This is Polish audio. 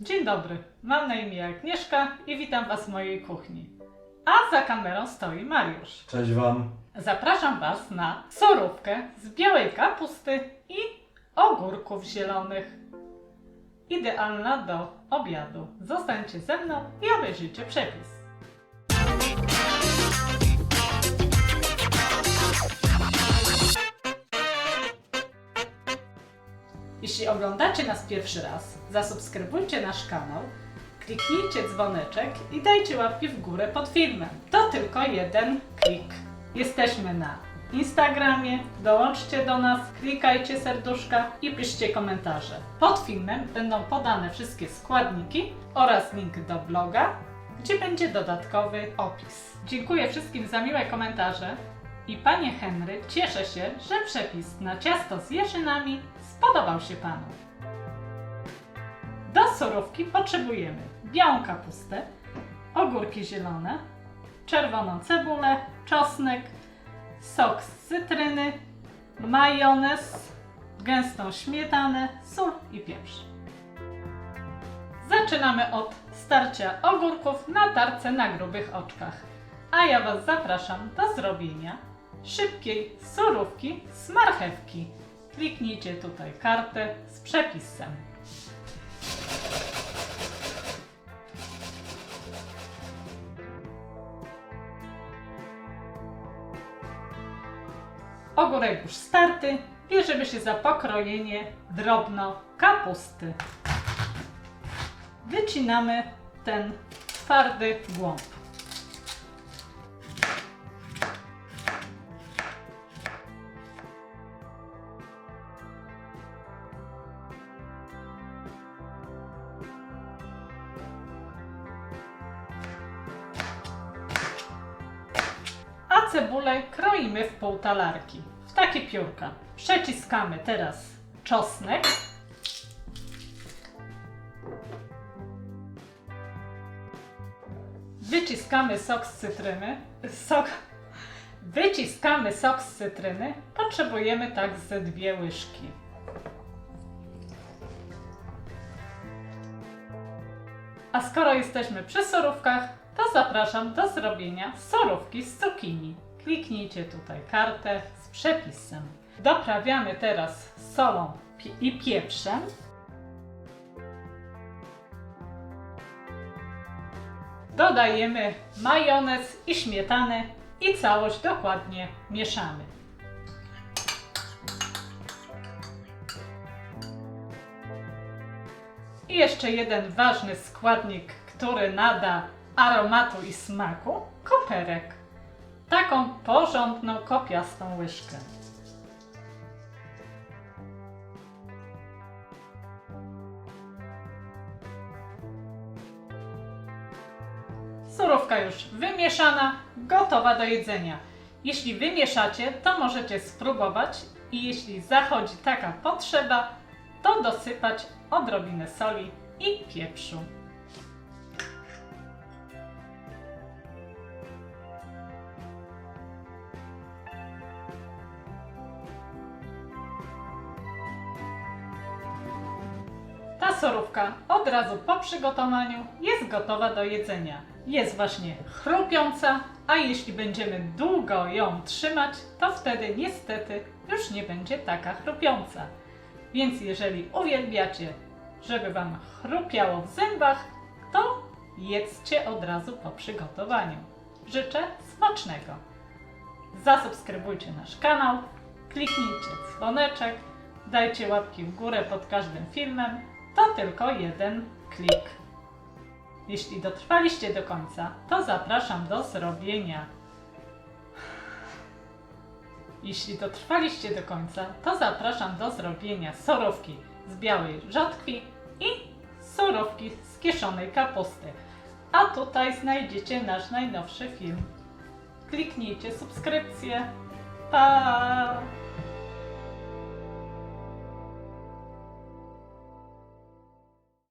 Dzień dobry, mam na imię Agnieszka i witam Was w mojej kuchni. A za kamerą stoi Mariusz. Cześć Wam. Zapraszam Was na sorówkę z białej kapusty i ogórków zielonych. Idealna do obiadu. Zostańcie ze mną i obejrzyjcie przepis. Jeśli oglądacie nas pierwszy raz, zasubskrybujcie nasz kanał, kliknijcie dzwoneczek i dajcie łapki w górę pod filmem. To tylko jeden klik. Jesteśmy na Instagramie, dołączcie do nas, klikajcie serduszka i piszcie komentarze. Pod filmem będą podane wszystkie składniki oraz link do bloga, gdzie będzie dodatkowy opis. Dziękuję wszystkim za miłe komentarze i panie Henry, cieszę się, że przepis na ciasto z jeżynami spodobał się panu. Do surówki potrzebujemy białą kapustę, ogórki zielone, czerwoną cebulę, czosnek, sok z cytryny, majonez, gęstą śmietanę, sól i pieprz. Zaczynamy od starcia ogórków na tarce na grubych oczkach. A ja Was zapraszam do zrobienia szybkiej surówki z marchewki. Kliknijcie tutaj kartę z przepisem. Ogórek już starty. Bierzemy się za pokrojenie drobno kapusty. Wycinamy ten twardy głąb. Cebulę kroimy w pół talarki, w takie piórka. Przeciskamy teraz czosnek. Wyciskamy sok z cytryny. Sok. Wyciskamy sok z cytryny. Potrzebujemy tak ze dwie łyżki. A skoro jesteśmy przy sorówkach, zapraszam do zrobienia sorówki z cukinii. Kliknijcie tutaj kartę z przepisem. Doprawiamy teraz solą i pieprzem. Dodajemy majonez i śmietanę i całość dokładnie mieszamy. I jeszcze jeden ważny składnik, który nada aromatu i smaku koperek. Taką porządną, kopiastą łyżkę. Surówka już wymieszana, gotowa do jedzenia. Jeśli wymieszacie, to możecie spróbować i jeśli zachodzi taka potrzeba, to dosypać odrobinę soli i pieprzu. Sorówka od razu po przygotowaniu jest gotowa do jedzenia. Jest właśnie chrupiąca, a jeśli będziemy długo ją trzymać, to wtedy niestety już nie będzie taka chrupiąca. Więc jeżeli uwielbiacie, żeby Wam chrupiało w zębach, to jedzcie od razu po przygotowaniu. Życzę smacznego. Zasubskrybujcie nasz kanał, kliknijcie dzwoneczek, dajcie łapki w górę pod każdym filmem. To tylko jeden klik. Jeśli dotrwaliście do końca, to zapraszam do zrobienia. Jeśli dotrwaliście do końca, to zapraszam do zrobienia sorówki z białej rzodkwi i sorówki z kieszonej kapusty. A tutaj znajdziecie nasz najnowszy film. Kliknijcie subskrypcję. Pa!